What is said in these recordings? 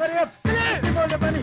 పని?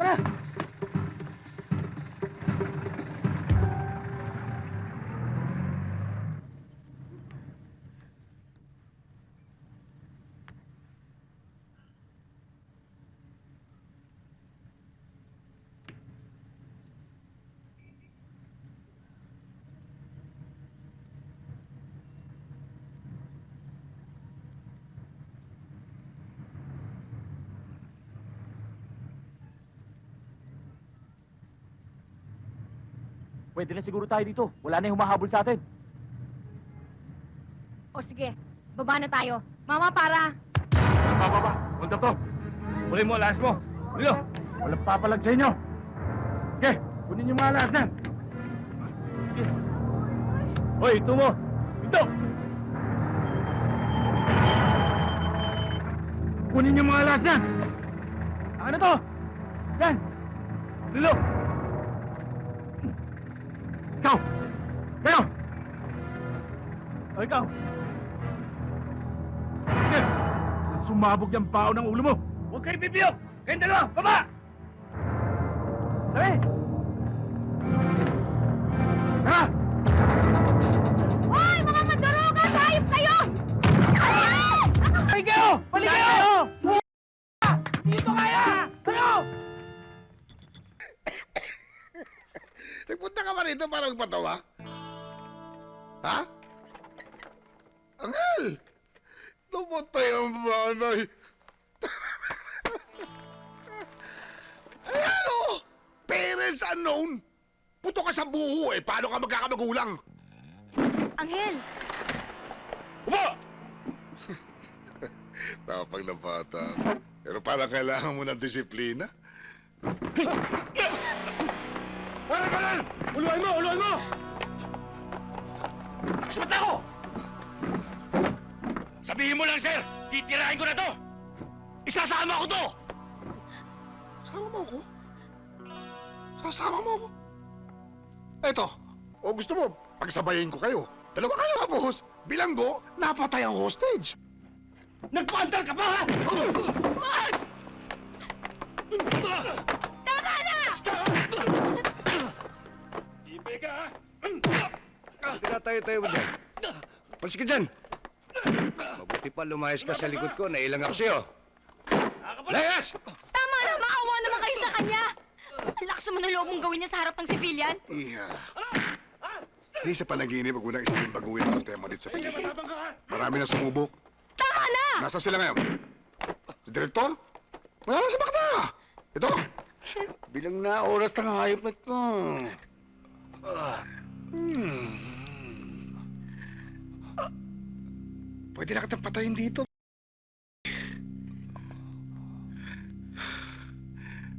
Tara! Pwede na siguro tayo dito. Wala na yung humahabol sa atin. O sige, baba na tayo. Mama, para! Baba, baba. Hold up to. Huli mo, alas mo. Lilo. Walang papalag sa inyo. Okay, kunin yung mga alas na. Sige. Hoy, ito mo. Ito. Kunin yung mga alas na. Akin na to. Yan. Lilo. Ikaw. O, ikaw. Sige. Sumabog yung pao ng ulo mo. Huwag kayo bibiyok! Kayong dalawa, baba! Dali! Tara! Hoy, mga mandaroga! Sayop kayo! Ay! Balik kayo! Balik kayo! Dito kaya! Ano? Nagpunta ka ba rito para magpatawa? Ha? Angel! Namatay ang manay. Ayan o! Parents unknown! Puto ka sa buho eh. Paano ka magkakamagulang? Anghel! Upo! Tapang na bata. Pero parang kailangan mo ng disiplina. Para ka lang! Mo! Uluan mo! Sumat ako! Sabihin mo lang, sir! Titirahin ko na to! Isasama ko to! Sama mo ako? Sasama mo ako? Eto, o gusto mo, pagsabayin ko kayo. Dalawa kayo kapos. Bilanggo, napatay ang hostage. Nagpaandar ka pa, ha? Tama na! Ibe ka, ha? Tinatayo-tayo mo dyan. Malis ka dyan. Mabuti pa lumayas ka sa likod ko. Nailang ako sa'yo. Layas! Tama na! Maawa naman kayo sa kanya! Ang lakas naman ng loob mong gawin niya sa harap ng civilian. Iha. Hindi sa panaginip, wag mo nang isipin baguhin ang sistema dito sa Pilipinas. Marami na sumubok. Tama na! Nasaan sila ngayon? Si Direktor? Wala na sa bakta. Ito. Bilang na oras ng hayop na ito. Ah. Hmm. Pwede na kitang patayin dito.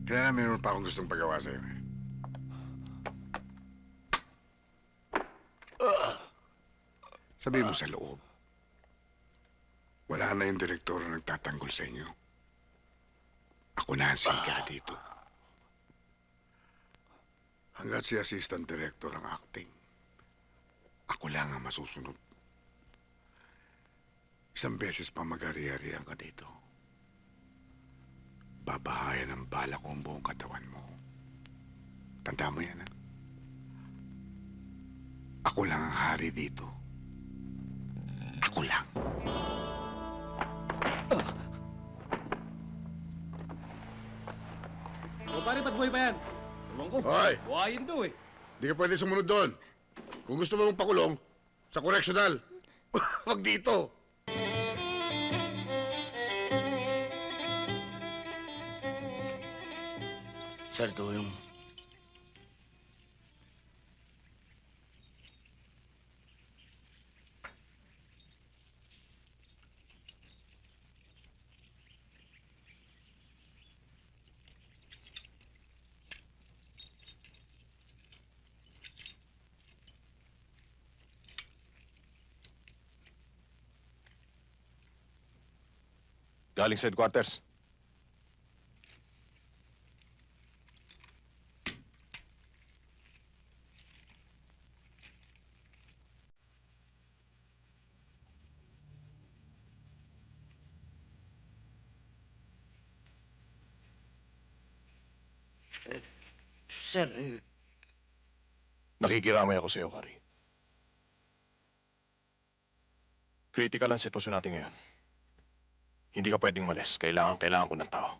Kailangan meron pa akong gustong pagawa sa'yo. Sabi mo sa loob. Wala na yung direktor na nagtatanggol sa inyo. Ako na ang siga dito. Hanggat si Assistant Director ang acting, ako lang ang masusunod. Isang beses pa mag-ari-arihan ka dito. Babahayan ng bala ko ang buong katawan mo. Tanda mo yan, ha? Ako lang ang hari dito. Ako lang. O pare, ba't buhay pa yan? Ewan ko. Hoy! Buhayin daw eh. Di ka pwede sumunod doon. Kung gusto mo mong pakulong, sa correctional. Huwag dito. Sir, ito yung... Galing sa headquarters. Sir, eh, Nakikiramay ako sa iyo, Kari. Critical ang sitwasyon natin ngayon. Hindi ka pwedeng malis. Kailangan, kailangan ko ng tao.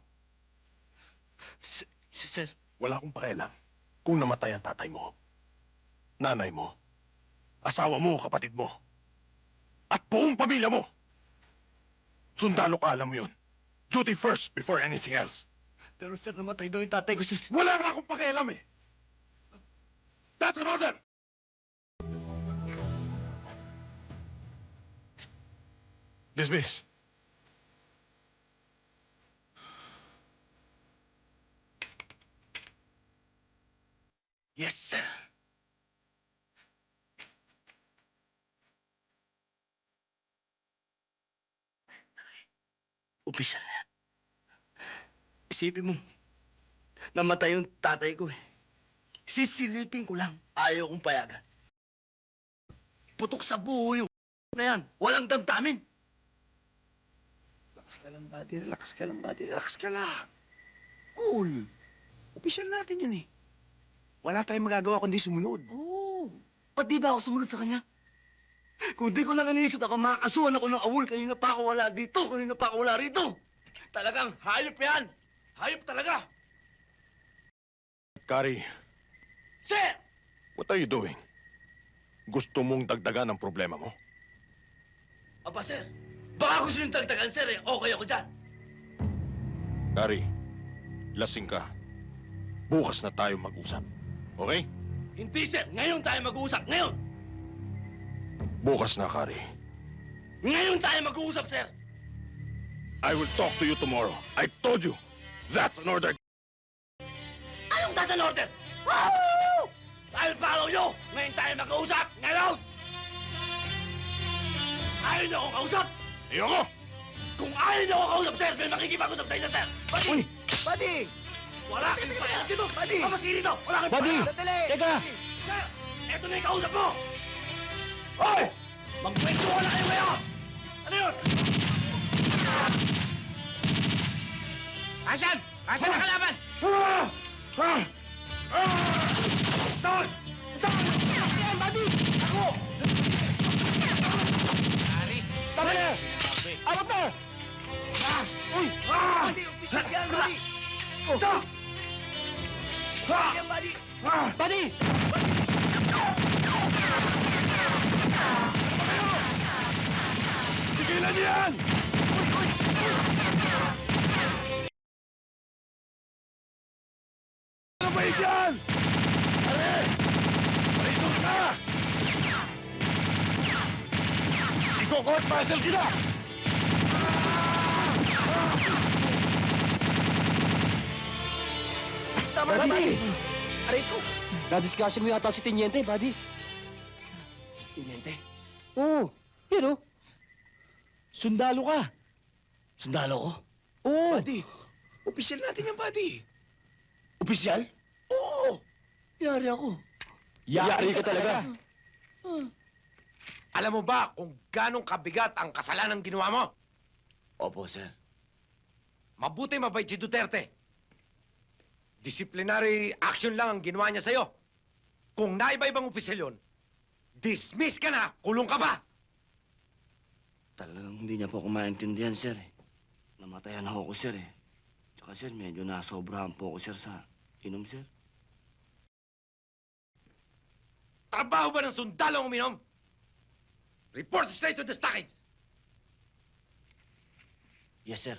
s- sir, Wala akong pakialam kung namatay ang tatay mo, nanay mo, asawa mo, kapatid mo, at buong pamilya mo. Sundalo ka, alam mo yun. Duty first before anything else. Pero sir, namatay daw yung tatay ko, sir. Wala nga akong pakialam eh. That's an order! Dismiss. Yes, sir. Na yan. Isipin mo, namatay yung tatay ko eh. Sisilipin ko lang, ayaw kong payagan. Putok sa buho yung na yan. Walang damdamin. Relax ka lang, buddy. Relax ka lang, buddy. Relax ka lang. Cool. Opisyal natin yan eh. Wala tayong magagawa kundi sumunod. Oo. Ba't di ba ako sumunod sa kanya? Kung di ko lang iniisip ako, makakasuhan ako ng awol. Kanina pa ako wala dito. Kanina pa ako wala rito. Talagang hayop yan. Hayop talaga. Kari, Sir! what are you doing? Gusto mong dagdagan ang problema mo? Aba, sir. Baka gusto yung tagtagan, sir eh. Okay ako dyan. Kari, lasing ka. Bukas na tayo mag-usap. Okay? Hindi, sir. Ngayon tayo mag-uusap. Ngayon. Bukas na, Kari. Ngayon tayo mag-uusap, sir. I will talk to you tomorrow. I told you. That's an order. Anong taas ang order? Woo! I'll follow you. Ngayon tayo mag-uusap. Ngayon. Ayaw niyo akong kausap. Ayoko! Kung ayaw niyo akong kausap, sir, may makikipag-usap sa inyo, sir. Buddy! Buddy! Wala kang pakialam dito! Buddy! Kamas kayo dito! Wala kang Buddy! pakialam! Sandali! Teka! Sir! Eto na yung kausap mo! Hoy! Magkwentuhan na kayo ngayon! Ano yun? Asan? Asan ang kalaban? Ah! Ah! Ah! Doon! Doon! Yan, buddy! Ako! Tama na! Awat na! Uy! Buddy! Opisyal yan, buddy! Ito! Opisyal yan, buddy! Buddy! Tigilan niyo yan! Ano Kita! Tama na, buddy! Aray ko! Nadiscuss mo yata si Teniente, buddy. Tiniente, Oo, yun oh. Sundalo ka. sundalo ko? Oo. Buddy! Opisyal natin yan, buddy! Opisyal? Oo! Yari ako. Yari ka talaga. Alam mo ba kung ganong kabigat ang kasalanan ginawa mo? Opo, sir. Mabuti mabait si Duterte. Disciplinary action lang ang ginawa niya sa'yo. Kung naiba-ibang opisyal yun, dismiss ka na, kulong ka pa! Talagang hindi niya po ako maintindihan, sir. Eh. Namatayan ako ko, sir. Eh. Tsaka, sir, medyo nasobrahan po ako, sir, sa inom, sir. Trabaho ba ng sundalo ang uminom? Report straight to the stockage! Yes, sir.